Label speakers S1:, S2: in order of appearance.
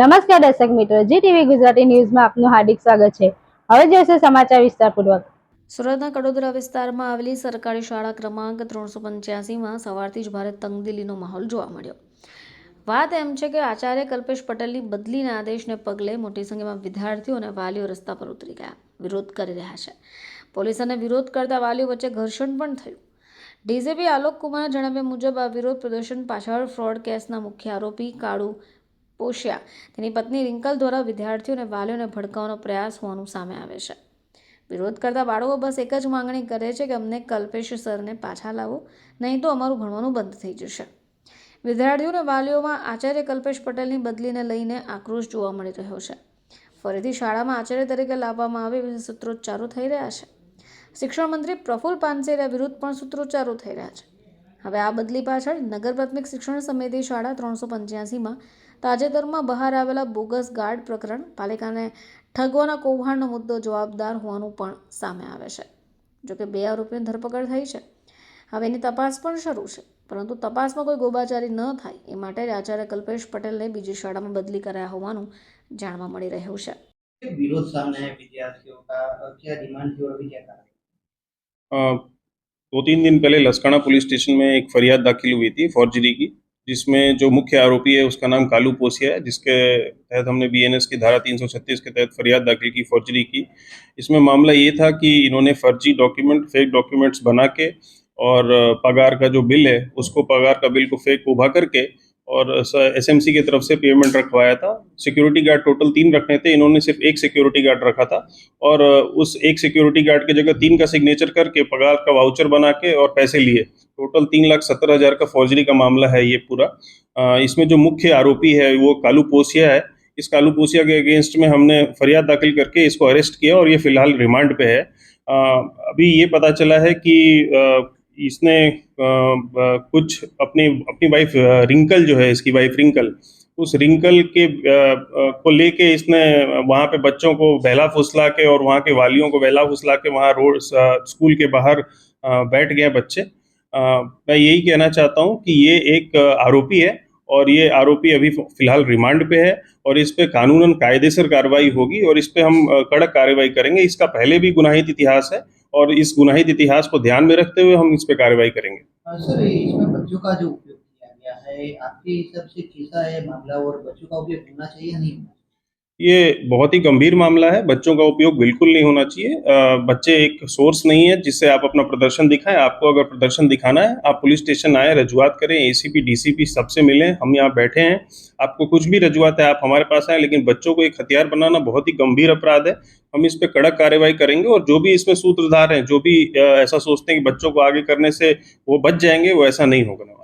S1: નમસ્કાર દર્શક મિત્રો જી ટીવી ગુજરાતી ન્યૂઝમાં આપનું હાર્દિક સ્વાગત છે. હવે જોઈશે સમાચાર વિસ્તારપૂર્વક.
S2: સુરતના કડોદરા વિસ્તારમાં આવેલી સરકારી શાળા ક્રમાંક ત્રણસો પંચ્યાસીમાં સવારથી જ ભારે તંગદિલીનો માહોલ જોવા મળ્યો. વાત એમ છે કે આચાર્ય કલ્પેશ પટેલની બદલીના આદેશને પગલે મોટી સંખ્યામાં વિદ્યાર્થીઓ અને વાલીઓ રસ્તા પર ઉતરી ગયા, વિરોધ કરી રહ્યા છે. પોલીસ અને વિરોધ કરતા વાલીઓ વચ્ચે ઘર્ષણ પણ થયું. ડીજીપી આલોક કુમારના જણાવ્યા મુજબ આ વિરોધ પ્રદર્શન પાછળ ફ્રોડ કેસના મુખ્ય આરોપી કાળુ પોશિયા તેની પત્ની રિંકલ દ્વારા વિદ્યાર્થીઓ અને વાલીઓને ભડકાવવાનો પ્રયાસ હોવાનું સામે આવે છે. વિરોધ કરતા બાળકો બસ એક જ માંગણી કરે છે કે અમને કલ્પેશ સરને પાછા લાવો, નહીં તો અમારું ભણવાનું બંધ થઈ જશે. વિદ્યાર્થીઓને વાલીઓમાં આચાર્ય કલ્પેશ પટેલની બદલીને લઈને આક્રોશ જોવા મળી રહ્યો છે. ફરીથી શાળામાં આચાર્ય તરીકે લાવવામાં આવે સૂત્રોચ્ચારો થઈ રહ્યા છે. શિક્ષણ મંત્રી પ્રફુલ પાનસેરિયા વિરુદ્ધ પણ સૂત્રોચ્ચારો થઈ રહ્યા છે. હવે આ બદલી પાછળ નગર પ્રાથમિક શિક્ષણ સમિતિ શાળા ત્રણસો પંચ્યાસીમાં તાજેતરમાં બહાર આવેલા બોગસ ગાર્ડ પ્રકરણ પાલિકાને ઠગવાના કૌભાંડનો મુદ્દો જવાબદાર હોવાનું પણ સામે આવે છે. જોકે બે આરોપીની ધરપકડ થઈ છે. હવે એની તપાસ પણ શરૂ છે. પરંતુ તપાસમાં કોઈ ગોબાચારી ન થાય એ માટે આચાર્ય કલ્પેશ પટેલને બીજી શાળામાં બદલી કરાયા હોવાનું જાણવા મળી રહ્યું છે.
S3: વિરોધ સામે
S4: વિદ્યાર્થીઓ दो तीन दिन पहले लसकाना पुलिस स्टेशन में एक फरियाद दाखिल हुई थी फॉर्जरी की, जिसमें जो मुख्य आरोपी है उसका नाम कालू पोसिया है, जिसके तहत हमने बीएनएस की धारा 336 के तहत फरियाद दाखिल की फॉर्जरी की। इसमें मामला ये था कि इन्होंने फर्जी डॉक्यूमेंट, फेक डॉक्यूमेंट्स बना के और पगार का जो बिल है, उसको पगार का बिल को फेक उभा करके और एस एम सी की तरफ़ से पेमेंट रखवाया था। सिक्योरिटी गार्ड टोटल तीन रखने थे। इन्होंने सिर्फ़ एक सिक्योरिटी गार्ड रखा था। और, उस एक सिक्योरिटी गार्ड की जगह तीन का सिग्नेचर करके, पगार का वाउचर बना के और पैसे लिए। टोटल तीन लाख सत्तर हज़ार का फौजरी का मामला है ये पूरा। इसमें जो मुख्य आरोपी है, वो कालू पोसिया है। इस कालू पोसिया के अगेंस्ट में हमने फरियाद दाखिल करके इसको अरेस्ट किया और ये फ़िलहाल रिमांड पे है। अभी ये पता चला है कि इसने कुछ अपनी अपनी वाइफ रिंकल जो है, इसकी वाइफ रिंकल उस रिंकल के को लेके इसने वहाँ पे बच्चों को बहला फुसला के और वहाँ के वालियों को बहला फुसला के वहाँ रोड स्कूल के बाहर बैठ गए बच्चे। मैं यही कहना चाहता हूँ कि ये एक आरोपी है और ये आरोपी अभी फ़िलहाल रिमांड पे है और इस पे कानूनन कायदेसर कार्रवाई होगी और इस पे हम कड़क कार्रवाई करेंगे। इसका पहले भी गुनाहित इतिहास है। और इस गुनाहित इतिहास को ध्यान में रखते हुए हम इस पर कार्रवाई करेंगे।
S3: सर इसमें बच्चों का जो उपयोग किया गया है, आपके हिसाब से कैसा है मामला और बच्चों का उपयोग होना चाहिए नहीं
S4: ये बहुत ही गंभीर मामला है। बच्चों का उपयोग बिल्कुल नहीं होना चाहिए। बच्चे एक सोर्स नहीं है जिससे आप अपना प्रदर्शन दिखाएँ। आपको अगर प्रदर्शन दिखाना है, आप पुलिस स्टेशन आए, रजुआत करें एसीपी डीसीपी सबसे मिलें, हम यहाँ बैठे हैं। आपको कुछ भी रजुआत है, आप हमारे पास आए, लेकिन बच्चों को एक हथियार बनाना बहुत ही गंभीर अपराध है। हम इस पर कड़क कार्रवाई करेंगे और जो भी इसमें सूत्रधार हैं, जो भी ऐसा सोचते हैं कि बच्चों को आगे करने से वो बच जाएँगे, वो ऐसा नहीं होगा।